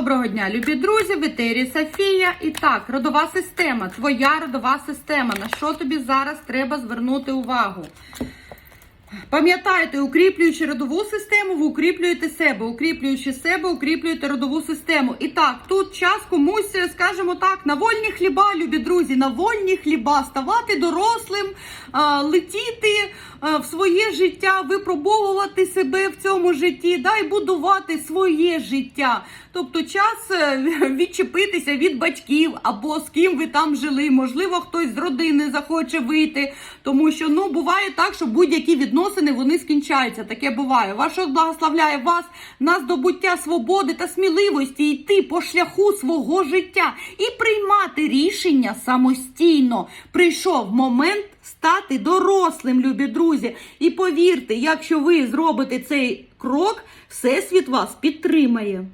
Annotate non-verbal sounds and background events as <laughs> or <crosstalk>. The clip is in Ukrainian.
Доброго дня, любі друзі, в етері Софія. І так, родова система, твоя родова система. На що тобі зараз треба звернути увагу? Пам'ятайте, укріплюючи родову систему, ви укріплюєте себе. Укріплюючи себе, укріплюєте родову систему. І так, тут час комусь, скажімо так, на вольні хліба, любі друзі, на вольні хліба, ставати дорослим, летіти в своє життя, випробовувати себе в цьому житті, да, і будувати своє життя. Тобто час е, <laughs> відчепитися від батьків або з ким ви там жили. Можливо, хтось з родини захоче вийти, тому що ну буває так, що будь-які відносини вони скінчаються. Таке буває. Ваш благословляє вас на здобуття свободи та сміливості йти по шляху свого життя і приймати рішення самостійно. Прийшов момент стати дорослим, любі друзі. І повірте, якщо ви зробите цей крок, всесвіт вас підтримає.